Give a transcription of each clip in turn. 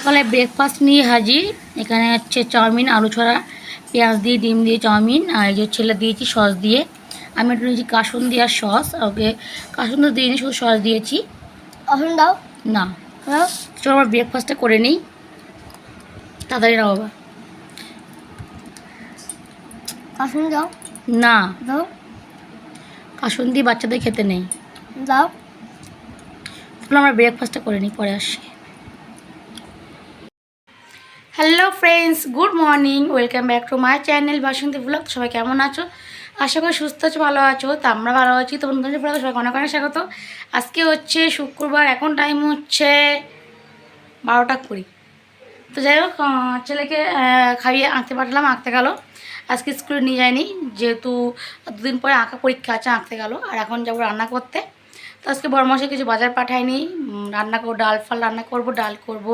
সকালে ব্রেকফাস্ট নিয়ে হাজির। এখানে হচ্ছে চাউমিন আলু ছড়া পেঁয়াজ দিয়ে ডিম দিয়ে চাউমিন আর এই যে ছেলে দিয়েছি সস দিয়ে। আমি একটু নিয়েছি কাসুন দেওয়ার সস। ওকে কাসুন তো দিইনি শুধু সস দিয়েছি। আসুন দাও। না। দাও চলো আমার ব্রেকফাস্টটা করে নিই। তাড়াতাড়ি না বাবা। আসুন দাও। না। দাও। কাসুন দিয়ে বাচ্চাদের খেতে নেই। দাও। চলো আমরা ব্রেকফাস্টটা করে নিই পরে আসছি। Hello friends good morning welcome back to my channel Basanti blog সবাই কেমন আছো? আশা করি সুস্থ আছো, ভালো আছো। তো আমরা ভালো আছি। তো নতুন ব্লগ সবাই অনেক অনেক স্বাগত। আজকে হচ্ছে শুক্রবার। এখন টাইম হচ্ছে বারোটা কুড়ি। তো যাই হোক ছেলেকে খাইয়ে আঁকতে পাঠালাম, আঁকতে গেল। আজকে স্কুলে নিয়ে যায়নি। যেহেতু দুদিন পরে আঁকা পরীক্ষা আছে, আঁকতে গেল। আর এখন যাব রান্না করতে। তো আজকে বড়মাসে কিছু বাজার পাঠায়নি। রান্না করব, ডাল ফাল রান্না করব, ডাল করব,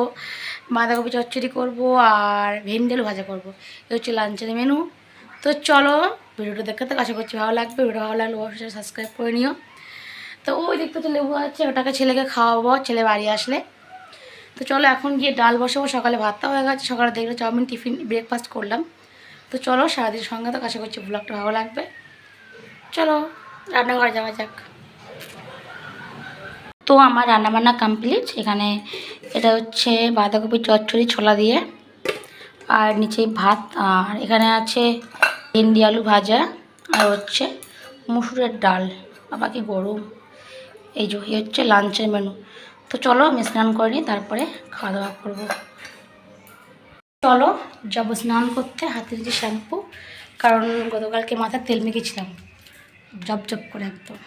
বাঁধাকপি চচ্চড়ি করব, আর ভেন্ডি আলু ভাজা করব। এই হচ্ছে লাঞ্চের মেনু তো চলো, ভিডিওটা দেখতে তো আশা করছি ভালো লাগবে। ভিডিও ভালো লাগলে অবশ্যই সাবস্ক্রাইব করে নিও। তো ওই দেখতে তো লেবু আছে, ওটাকে ছেলেকে খাওয়াবো, ছেলে বাড়ি আসলে। তো চলো, এখন গিয়ে ডাল বসাবো। সকালে ভাতটা হয়ে গেছে, সকালে দেখলে চাউমিন, টিফিন ব্রেকফাস্ট করলাম। তো চলো, সারাদিন সঙ্গে তো আশা করছি ব্লগটা ভালো লাগবে। চলো, রান্নাঘরে যাওয়া যাক। তো আমার রান্নাবান্না কমপ্লিট এখানে এটা হচ্ছে বাঁধাকপি চচ্চড়ি ছোলা দিয়ে আর নিচে ভাত। আর এখানে আছে ভেন্ডি আলু ভাজা আর হচ্ছে মুসুরের ডাল বাবা কি গরম। এই যে হচ্ছে লাঞ্চের মেনু তো চলো আমি স্নান করে নিই, তারপরে খাওয়া দাওয়া করব। চলো, যাব স্নান করতে, হাতে যে শ্যাম্পু কারণ গতকালকে মাথায় তেল মেখেছিলাম। জব জব করে একদম।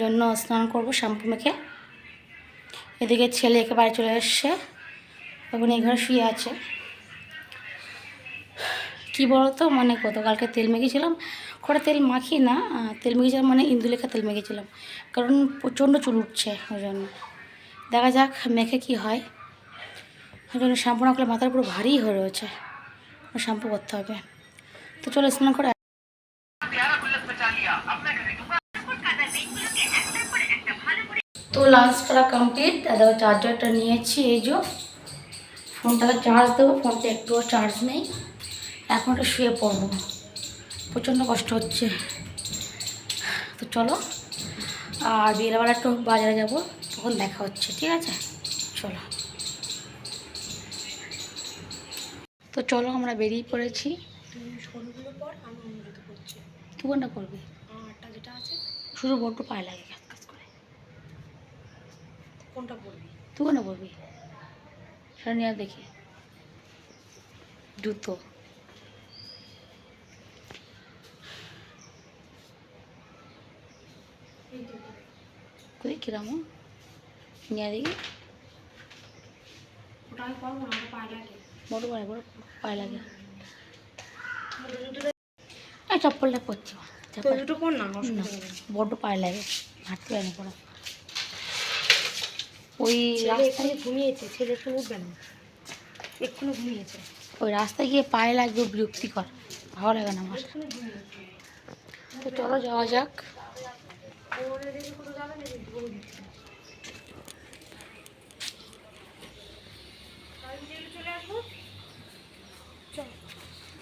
জন্য স্নান করব, শ্যাম্পু মেখে। এদিকে ছেলে একেবারে চলে এসছে। এখন এই ঘরে শুয়ে আছে। কি বলতো মানে গতকালকে তেল মেখেছিলাম। করে তেল মাখি না তেল মেখেছিলাম মানে ইন্দুলেখা তেল মেখেছিলাম। কারণ প্রচণ্ড চুল উঠছে ওই জন্য। দেখা যাক মেখে কি হয়। ওই জন্য শ্যাম্পু না করলে মাথার পুরো ভারী হয়ে রয়েছে। শ্যাম্পু করতে হবে। তো চলো স্নান করে লাঞ্চ করা কমপ্লিট দাদা চার্জারটা নিয়েছি এই যে। ফোনটাকে চার্জ দেবো ফোনটা একটুও চার্জ নেই। এখন একটু শুয়ে পড়ব। প্রচণ্ড কষ্ট হচ্ছে। তো চলো আর বিকেলবেলা একটু বাজারে যাব তখন দেখা হচ্ছে ঠিক আছে? চলো। তো চলো আমরা বেরিয়ে পড়েছি। তুই কোনটা করবি। আমারটা যেটা আছে। শুধু বড্ড পায়ে লাগে। কোনটা পড়বি তুই কোনটা করবি সেটা নিয়ে আর দেখি। জুতো। তুই কিরম? নিয়ে দেখি। ওটা আমি পারব না আমার পায়ে লাগে। বড় পায়ে বড় পায়ে লাগে। চপ্পলটা অসুবিধা বড্ড পায়ে লাগে। হাঁটতে পারে না পড়া ওই রাস্তায় ঘুমিয়েছে ছেলে একটু উঠবে না। এক্ষুনি ঘুমিয়েছে। ওই রাস্তায় গিয়ে পায়ে লাগবে বিরক্তিকর। ভালো লাগে না আমার। তো চলো যাওয়া যাক।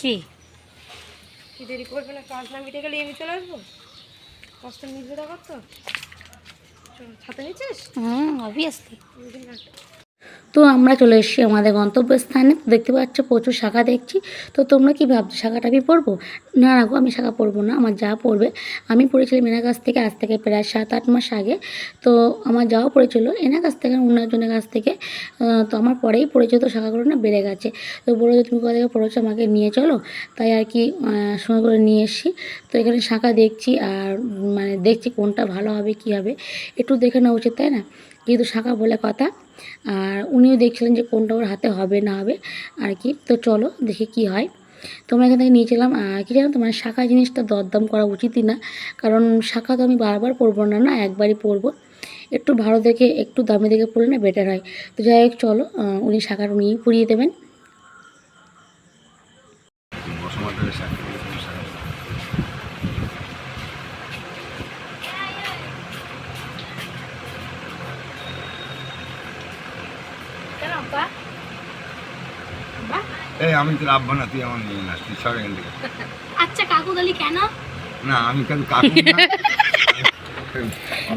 কি? কি দেরি করবে না? কাজ না মিটে গেলে এমনি চলে আসব? কষ্ট মিটবে দেখার তো? ছাতা নিচ্ছিস হুম অবভিয়াসলি আমরা চলে এসেছি আমাদের গন্তব্যস্থানে। দেখতে পাচ্ছ প্রচুর শাখা দেখছি। তো তোমরা কি ভাবছ শাখাটা আমি পরবো? না গো, আমি শাখা পরবো না। আমার যা পড়বে আমি পড়েছিলাম এনার কাছ থেকে আজ থেকে প্রায় সাত আট মাস আগে। তো আমার যাওয়া পড়েছিল এনার কাছ থেকে অন্য একজনের কাছ থেকে। তো আমার পরেই পড়েছে তো শাখাগুলো না বেড়ে গেছে। তো বলো যে, তুমি কোথা পড়েছো? আমাকে নিয়ে চলো। তাই আর কি সময় করে নিয়ে এসছি। তো এখানে শাখা দেখছি আর মানে দেখছি কোনটা ভালো হবে, কি হবে। একটু দেখে নেওয়া উচিত, তাই না? যেহেতু শাখা বলে কথা। আর উনিও দেখছিলেন যে কোনটা ওর হাতে হবে না হবে আর কি। তো চলো দেখি কি হয়। তোমরা এখান থেকে নিয়েছিলাম কি জানো তো মানে শাখা জিনিসটা দরদাম করা উচিতই না। কারণ শাখা তো আমি বারবার পরবো না না একবারই পরবো। একটু ভালো দেখে, একটু দামি দেখে পড়লে না বেটার হয়। তো যাই হোক, চলো উনি শাখাটা নিয়ে পরিয়ে দেবেন বসমাটারে সাক্ষী করে তুমি সাক্ষী কেন এই আমি তোর আব্বা না তুই আমার নিয়ে না তুই সর এখান থেকে। আচ্ছা কাকুদালি কেন? না আমি কেন কাকু না?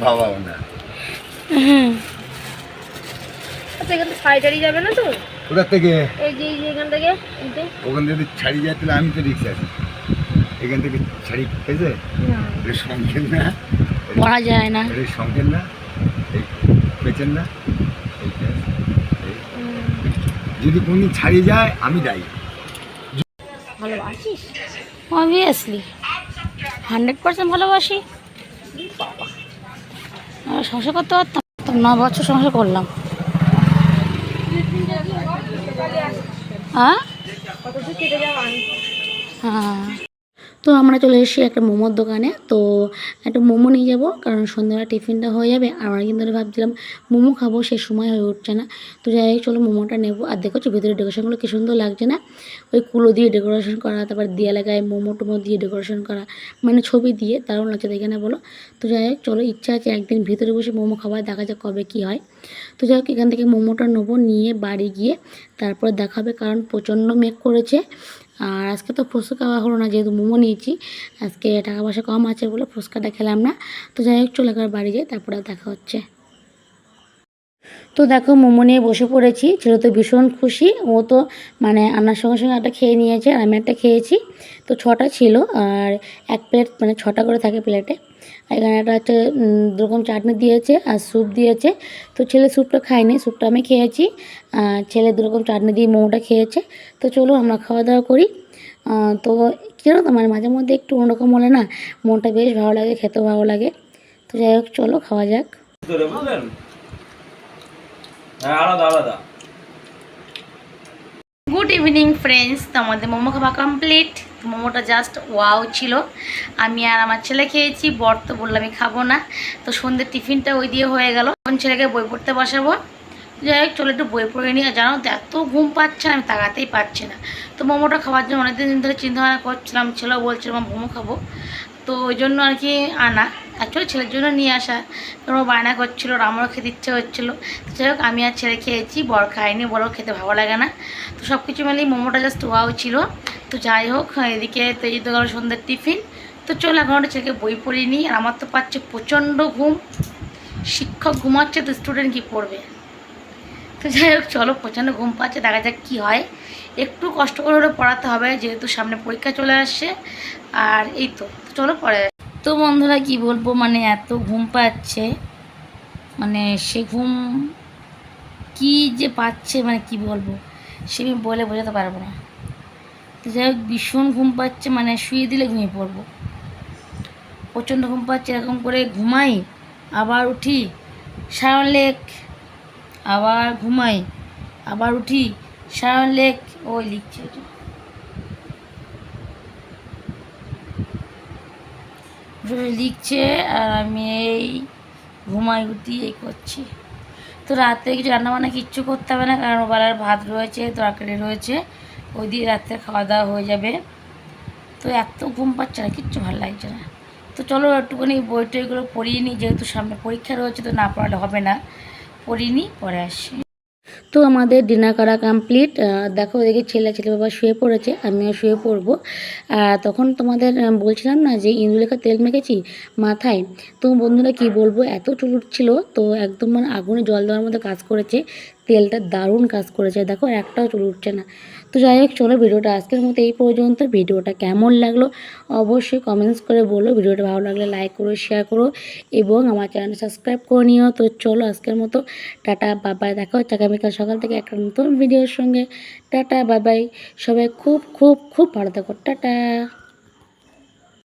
বাবাও না। আচ্ছা এখান থেকে সাইডারি যাবে না তো? কোথার থেকে? এই যে এখান থেকে ওখান থেকে ছাড়ি যায় তাহলে আমি তো রিক্সা আছি। এখান থেকে ছাড়ি খেয়েছে এটা না। পড়া যায় না। এটা সংকেত না। পেছেন না। যদি কোনদিন ছাড়িয়ে যায় আমি দায়ী। ভালোবাসিস? অবভিয়াসলি হান্ড্রেড পার্সেন্ট ভালোবাসি। সংসার করতে পারতাম তো ন বছর সংসার করলাম। হ্যাঁ হ্যাঁ। তো আমরা চলে এসেছি একটা মোমোর দোকানে। তো একটা মোমো নিয়ে যাব, কারণ সন্ধ্যাবেলা টিফিনটা হয়ে যাবে। অনেকদিন ধরে ভাবছিলাম মোমো খাব, সে সময় হয়ে উঠছে না। তো যাই হোক, চলো মোমোটা নেব। আর দেখো ভিতরে ডেকোরেশনগুলো কি সুন্দর লাগছে না? ওই কুলো দিয়ে ডেকোরেশন করা, তারপর দেয়ালে গায়ে মোমো টোমো দিয়ে ডেকোরেশন করা মানে ছবি দিয়ে, দারুণ লাগছে দেখে না বলো? তো যাই হোক, চলো ইচ্ছা আছে একদিন ভিতরে বসে মোমো খাবার দেখা যাক কবে কী হয়। তো যাই হোক, এখান থেকে মোমোটা নেব, নিয়ে বাড়ি গিয়ে তারপর দেখাবে, কারণ প্রচণ্ড মেঘ করেছে। আর আজকে তো ফুচকা খাওয়া হলো না, যেহেতু মোমো নিয়েছি। আজকে টাকা পয়সা কম আছে বলে ফুচকাটা খেলাম না। তো যাই হোক, চলে একবার বাড়ি যাই তারপরে দেখা হচ্ছে। তো দেখো, মোমো নিয়ে বসে পড়েছি। ছেলে তো ভীষণ খুশি। ও তো মানে আনার সঙ্গে সঙ্গে একটা খেয়ে নিয়েছে, আর আমি একটা খেয়েছি। তো ছটা ছিল, আর এক প্লেট মানে ছটা করে থাকে প্লেটে। এখানে একটা হচ্ছে উম, দু রকম চাটনি দিয়েছে আর স্যুপ দিয়েছে। তো ছেলে স্যুপটা খায়নি স্যুপটা আমি খেয়েছি। ছেলে দু রকম চাটনি দিয়ে মোমোটা খেয়েছে। তো চলো আমরা খাওয়া দাওয়া করি। আহ, তো কী জানো তো মানে মাঝে মধ্যে একটু অন্যরকম হলে না মনটা বেশ ভালো লাগে খেতেও ভালো লাগে। তো যাই হোক চলো খাওয়া যাক। আলাদা আলাদা। গুড ইভিনিং ফ্রেন্ডস তো আমাদের মোমো খাওয়া কমপ্লিট মোমোটা জাস্ট ওয়াও ছিল। আমি আর আমার ছেলে খেয়েছি, বর তো বললাম আমি খাব না। তো সন্ধ্যের টিফিনটা ওই দিয়ে হয়ে গেল। এখন ছেলেকে বই পড়তে বসাবো। যাই হোক, চলে একটু বই পড়ে নিয়ে জানো তো, এত ঘুম পাচ্ছে না, আমি তাকাতেই পারছি না। তো মোমোটা খাওয়ার জন্য অনেকদিন ধরে চিন্তা ভাবনা করছিলাম, ছেলেও বলছিল আমার মোমো খাব। তো ওই জন্য আর কি আনা। অ্যাকচুয়ালি ছেলের জন্য নিয়ে আসা। কারণ ও বায়না করছিল, ওর আমারও খেতে ইচ্ছে হচ্ছিল যাই হোক, আমি আর ছেলে খেয়েছি, বর খাইনি বড় খেতে ভালো লাগে না। তো সব কিছু মিলিয়ে মোমোটা জাস্ট ওয়াও ছিল। তো যাই হোক, এদিকে তো এই তো গেল সন্ধ্যের টিফিন। তো চলো এখন ওটা ছেলেকে বই পড়িয়ে নিই, আর আমার তো পাচ্ছে প্রচণ্ড ঘুম। শিক্ষক ঘুমাচ্ছে, তো স্টুডেন্ট কী পড়বে? তো যাই হোক, চলো প্রচণ্ড ঘুম পাচ্ছে, দেখা যাক কী হয়। একটু কষ্ট করে হলে পড়াতে হবে, যেহেতু সামনে পরীক্ষা চলে আসছে। আর এই তো চলো পড়ে তো বন্ধুরা, কি বলব মানে এত ঘুম পাচ্ছে। মানে সে ঘুম কি যে পাচ্ছে মানে কি বলব, সে আমি বলে বোঝাতে পারব না। যাই হোক, ভীষণ ঘুম পাচ্ছে মানে শুয়ে দিলে ঘুমিয়ে পড়ব। প্রচণ্ড ঘুম পাচ্ছে, এরকম করে ঘুমাই, আবার উঠি, সায়ন লেক, আবার ঘুমাই, আবার উঠি, সায়ন লেক, ওই লিখছে লিখছে, আর আমি এই ঘুমাই, উঠি, এই করছি। তো রাতে কিছু রান্নাবান্না কিচ্ছু করতে হবে না, কারণ ওবেলার ভাত রয়েছে, তরকারি রয়েছে। ওই দিয়ে রাত্রে খাওয়া দাওয়া হয়ে যাবে। তো এত ঘুম পাচ্ছে না, কিচ্ছু ভালো লাগছে না। তো চলো একটুখানি বই টইগুলো পড়িয়ে নিই, যেহেতু সামনে পরীক্ষা রয়েছে, তো না পড়ালে হবে না। পড়িয়ে নিই, পরে আসি তো আমাদের ডিনার করা কমপ্লিট। দেখো ওদিকে ছেলে ছেলে বাবা শুয়ে পড়েছে, আমিও শুয়ে পড়ব। আর তখন তোমাদের বলছিলাম না যে ইন্দুলেখা তেল মেখেছি মাথায়। তো বন্ধুরা কি বলব, এত চুল উঠছিল তো একদম মানে আগুনে জল দেওয়ার মতো কাজ করেছে। তেলটা দারুণ কাজ করেছে, দেখো একটাও চুল উঠছে না। তো যাই হোক, চলো ভিডিওটা আজকের মতো এই পর্যন্ত। ভিডিওটা কেমন লাগল অবশ্যই কমেন্টস করে বলো। ভিডিওটা ভালো লাগলে লাইক করো শেয়ার করো এবং আমার চ্যানেল সাবস্ক্রাইব করে নিও। তো চলো আজকের মতো, টাটা বাবাই দেখা হচ্ছে আগামীকাল সকাল থেকে একটা নতুন ভিডিওর সঙ্গে। টাটা বাবাই সবাই খুব খুব খুব ভালো থাকো। টাটা।